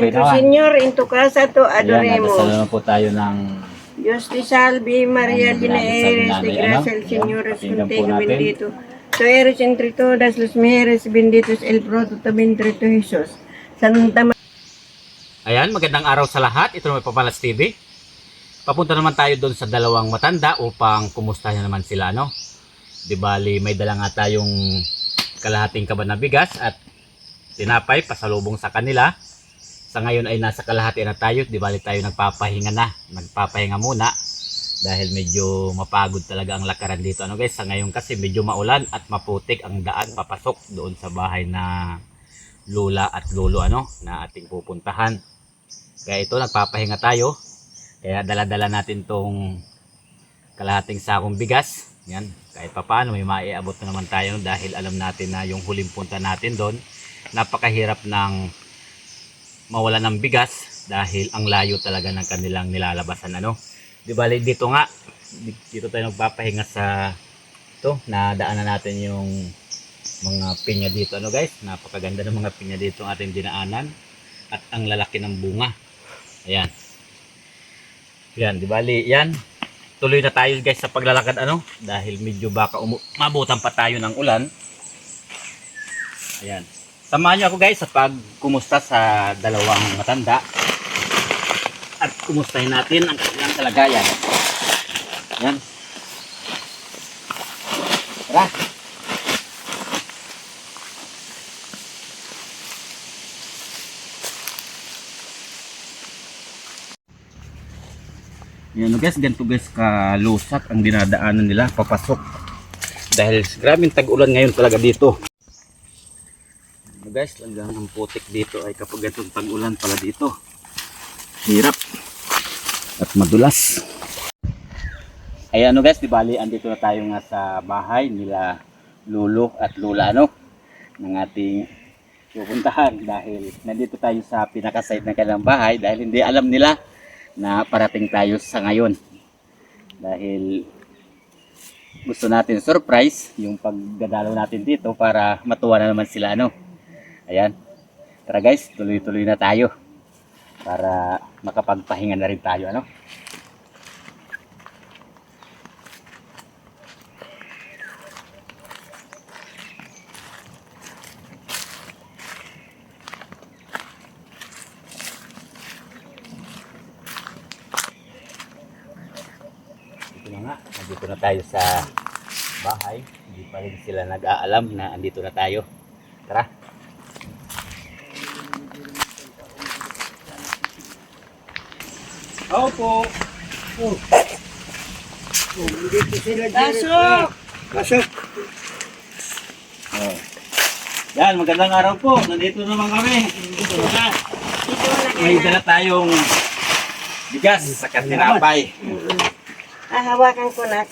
Okay Tu naman. Señor, in tu casa Ayan, adoremos. naman po tayo ng Dios te salve, María llena eres de salve, gracia, ano? el Señor es contigo, bendito. Tú eres entre todas las mujeres, bendito es el fruto de tu vientre, tu Jesús. Santa Ma- Ayan, magandang araw sa lahat. Ito naman Papalas TV. Papunta naman tayo doon sa dalawang matanda upang kumustahin naman sila, no? Di bali, may dala nga tayong kalahating kaban na bigas at tinapay pasalubong sa kanila. Sa ngayon ay nasa kalahati na tayo. Di bali tayo nagpapahinga na. Nagpapahinga muna dahil medyo mapagod talaga ang lakaran dito. Ano guys, sa ngayon kasi medyo maulan at maputik ang daan papasok doon sa bahay na lula at lolo ano na ating pupuntahan. Kaya ito nagpapahinga tayo. Kaya dala-dala natin tong kalahating sakong bigas. Yan, kahit pa paano may maiabot na naman tayo dahil alam natin na yung huling punta natin doon napakahirap ng mawala ng bigas dahil ang layo talaga ng kanilang nilalabasan ano. Di bali dito nga di- dito tayo nagpapahinga sa to na daanan natin yung mga pinya dito ano guys? Napakaganda ng mga pinya dito ang ating dinaanan at ang lalaki ng bunga. Ayan. Yan di bali yan. Tuloy na tayo guys sa paglalakad ano? Dahil medyo baka mabutan pa tayo ng ulan. Ayan samahan nyo ako guys sa pagkumusta sa dalawang matanda at kumustahin natin ang kanilang kalagayan yan tara Yan guys, ganito guys kalusak ang dinadaanan nila papasok. Dahil grabing tag-ulan ngayon talaga dito. Guys, hanggang ang putik dito ay kapag ganitong tag-ulan pala dito. Hirap at madulas. Ayan ano guys, di bali andito na tayo nga sa bahay nila Lolo at Lula ano ng ating pupuntahan dahil nandito tayo sa pinakasite ng kanilang bahay dahil hindi alam nila na parating tayo sa ngayon dahil gusto natin surprise yung pagdadalaw natin dito para matuwa na naman sila ano ayan tara guys tuloy-tuloy na tayo para makapagpahinga na rin tayo ano nandito na tayo sa bahay. Hindi pa rin sila nag-aalam na andito na tayo. Tara. Opo. Pasok! Pasok. Oh. Yan, magandang araw po. Nandito naman kami. Dito na May dala tayong bigas sa katinapay. Ah, hawakan ko na.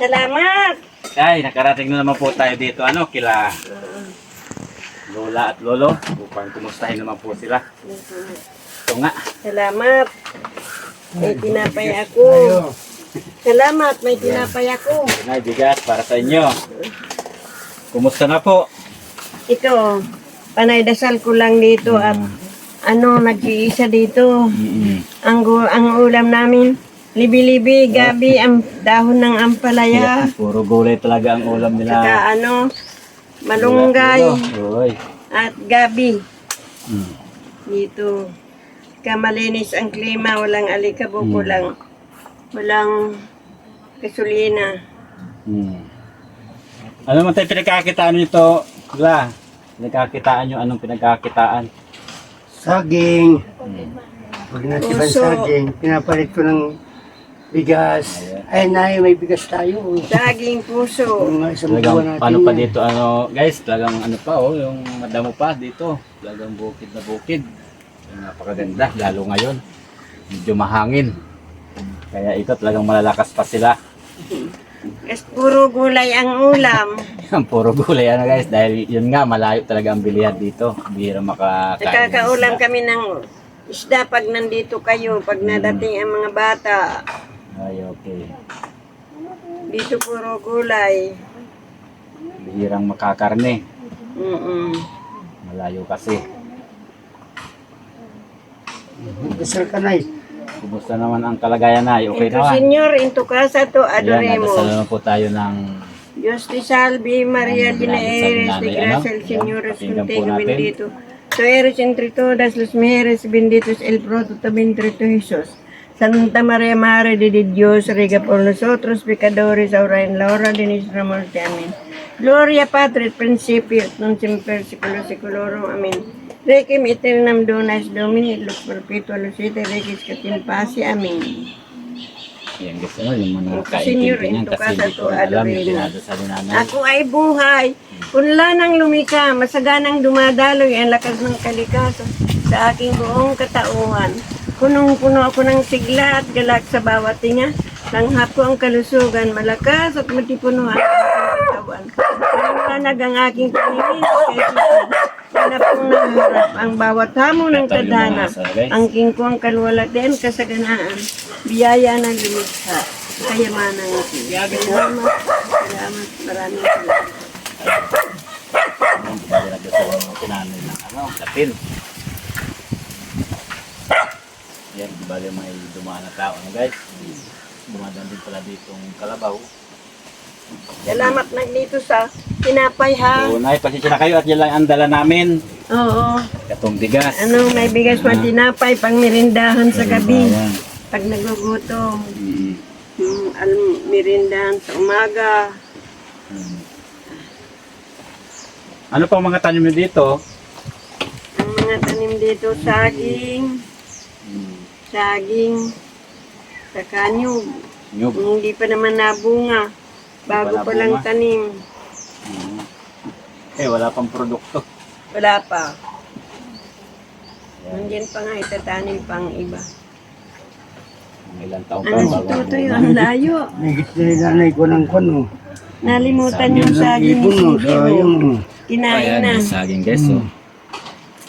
Salamat! Ay, nakarating na naman po tayo dito. Ano, kila Lola at Lolo. Upang kumustahin naman po sila. Ito nga. Salamat. May tinapay ako. Salamat, may tinapay ako. Nay, bigas para sa inyo. Kumusta na po? Ito, panay dasal ko lang dito at ano, nag-iisa dito. Ang, gu- ang ulam namin, libi-libi, gabi, ang dahon ng ampalaya. Puro gulay talaga ang ulam nila. Saka ano, malunggay Uy. at gabi. Mm. Dito. Kamalinis ang klima, walang alikabok, Hmm. walang, walang gasolina. Mm. Ano man tayo pinagkakitaan nito? La, pinagkakitaan nyo anong pinagkakitaan? Saging. Mm. Pag nasipan Puso. saging, pinapalit ko ng bigas. Ay, nay, may bigas tayo. Daging puso. Mga isang buwan Talagang natin paano pa yan. dito ano guys, talagang ano pa oh, yung madamo pa dito. Talagang bukid na bukid. Napakaganda lalo ngayon. Medyo mahangin. Kaya ito talagang malalakas pa sila. Kasi puro gulay ang ulam. Ang puro gulay ano guys dahil yun nga malayo talaga ang bilihan dito. Bihira makakain. Nakakaulam kami ng isda pag nandito kayo, pag nadating ang mga bata. Ay okay. Dito puro gulay. Bihirang makakarne. Mm-mm. Malayo kasi. Dasal ka na Kumusta naman ang kalagayan na? Okay Ito, naman? Señor, in tu casa to Ayan, nadasal naman po tayo ng Dios te salve, María llena eres de Nanay, gracia, ano? el Señor es Pakinggan po contigo, natin. bendito. Tú eres entre todas las mujeres, bendito es el fruto vientre, tu Jesús. Santa María, Madre de Dios, ruega por nosotros pecadores, ahora en la hora de nuestra muerte. Amén. Gloria Patri, principio, non semper, seculo seculorum. Amén. Requiem aeternam donas Domini, lux perpetua lucete, regis catin pasi. Amén. Yan guys, ano, yung mga Senyor, niyan kasi ka hindi ko alam yung ni nanay. Ako ay buhay. Punla ng lumika, masaganang dumadaloy ang lakas ng kalikasan sa aking buong katauhan. Punong-puno ako ng sigla at galak sa bawat tinga. Langhap ko ang kalusugan, malakas at matipunuhan ang aking katawan. Maliwanag ang aking paningin kay Jesus. Wala pong nangarap ang bawat hamon ng Ito mga guys. Ang kingkong kalwalatian, kasaganaan, biyaya ng lumikha, kayamanan ng Salamat, salamat, maraming salamat. Yung dinadasal ng tinanay ng ano, kapil. Yan, di ba may dumaan na tao, ano guys? Dumadaan din pala ditong kalabaw. Salamat na dito sa tinapay ha. So, nay, pasensya na kayo at yan lang ang dala namin. Oo. Katong bigas. Ano, may bigas pa tinapay pang merindahan sa gabi. Pag nagugutom. Mm. Al- merindahan sa umaga. Mm. Ano pang mga tanim nyo dito? Ang mga tanim dito, saging, Mm. saging, sa kanyog. Nyug. Hindi pa naman nabunga. Bago pa lang tanim. Mm. Eh, wala pang produkto. Wala pa. Nandiyan pa nga itatanim pang iba. Ilang taon pa Ano si Totoy? Ang layo. Nagit na yung nanay ko ng kano. Nalimutan yung saging sili so mo. yung Kinain Ayan, na. yung saging guys. So,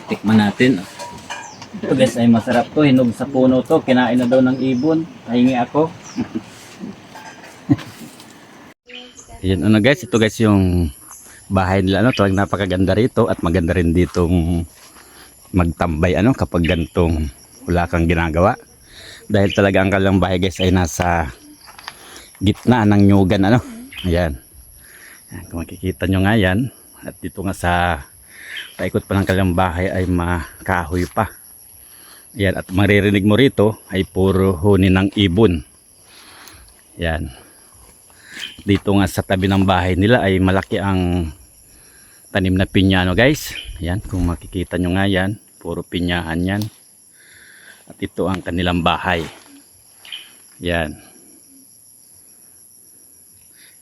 tikman natin. Ito guys ay masarap to. Hinog sa puno to. Kinain na daw ng ibon. Pahingi ako. Ayan ano guys. Ito guys yung bahay nila. Ano, talagang napakaganda rito. At maganda rin ditong magtambay ano kapag gantong wala kang ginagawa. Dahil talaga ang kanilang bahay guys ay nasa gitna ng nyugan ano. Ayan. Ayan, kung makikita nyo nga yan, at dito nga sa paikot pa ng kanilang bahay ay makahoy pa. Yan, at maririnig mo rito ay puro huni ng ibon. Yan. Dito nga sa tabi ng bahay nila ay malaki ang tanim na pinyano guys. Yan, kung makikita nyo nga yan, puro pinyahan yan. At ito ang kanilang bahay. Yan.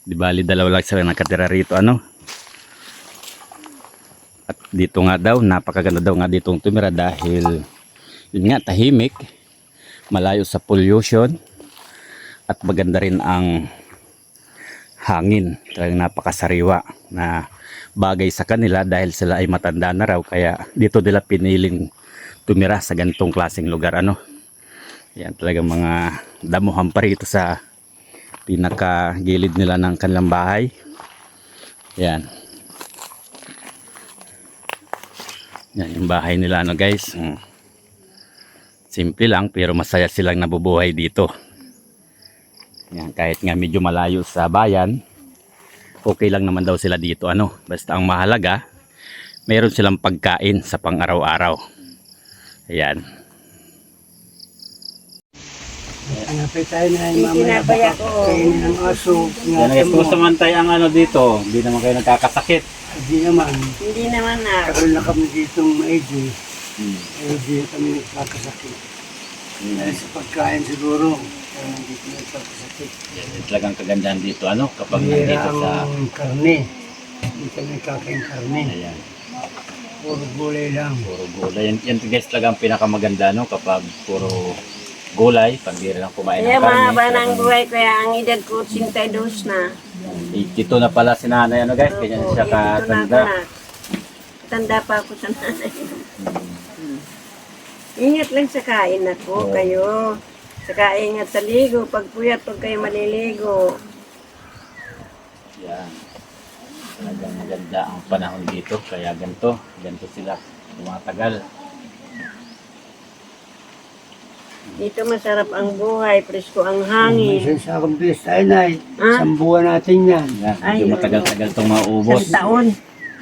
Di bali dalawa lang sila nakatira rito ano. At dito nga daw napakaganda daw nga ditong tumira dahil yun nga tahimik, malayo sa pollution at maganda rin ang hangin. Talagang napakasariwa na bagay sa kanila dahil sila ay matanda na raw kaya dito nila piniling tumira sa ganitong klaseng lugar ano. Yan talagang mga damuhan pa rito sa pinaka gilid nila ng kanilang bahay. Yan. Yan yung bahay nila ano guys. Mm. Simple lang pero masaya silang nabubuhay dito. Yan, kahit nga medyo malayo sa bayan, okay lang naman daw sila dito ano. Basta ang mahalaga, meron silang pagkain sa pang-araw-araw. Ayan. hanapin tayo na yung mamaya tinapay baka ako. kainin ng aso. Yan Ingatan guys, mo. kumusta man tayo ang ano dito? Hindi naman kayo nagkakasakit. Hindi naman. Hindi naman na. Tagal na kami ditong maigi. Hmm. Eh, Hindi kami nagkakasakit. Dahil sa pagkain siguro. Yan, yun talagang kagandahan dito ano kapag nandito sa ang karne. Hindi kami kakain karne. ayan, Puro gulay lang. puro gulay. Yan, yan guys talagang pinakamaganda no kapag puro gulay, pambira lang kumain Kaya ng karne. mahaba ng buhay, kaya ang edad ko 82 na. Dito na pala si nanay ano guys, kanya Opo, siya katanda. na. Tanda pa ako sa nanay. Hmm. Ingat lang sa kain ako, Oo. kayo. Saka ingat sa ligo. Pag puyat, huwag kayo maliligo. Yan. Talagang maganda ang panahon dito, kaya ganito, ganito sila tumatagal. Dito masarap ang buhay, presko ang hangin. isang sakong bilis tayo na eh. Ah? Isang buwan natin yan. Yan, Ay, medyo matagal-tagal itong maubos. Isang taon.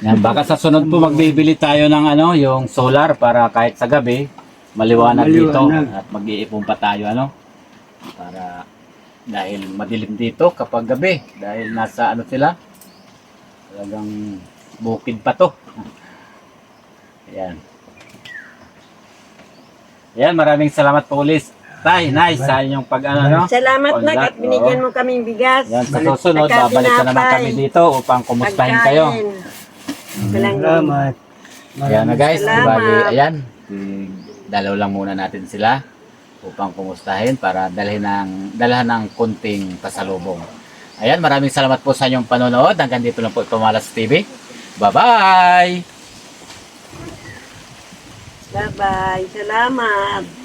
Yan, baka sa sunod po magbibili tayo ng ano, yung solar para kahit sa gabi, maliwanag, dito Maliwanag. at mag-iipon pa tayo ano. Para dahil madilim dito kapag gabi dahil nasa ano sila talagang bukid pa to. Ayan. Ayan, maraming salamat po ulit. Tay, nice sa inyong pag ano, no? Salamat na at binigyan mo kaming bigas. Yan, sa susunod, babalik na naman kami dito upang kumustahin kayo. Salamat. Ayan na guys, Salamat. bali, ayan, mm, dalaw lang muna natin sila upang kumustahin para dalhin ng, dalhan ng kunting pasalubong. Ayan, maraming salamat po sa inyong panonood. Hanggang dito lang po ito Malas TV. Bye-bye! Bye-bye. Salamat.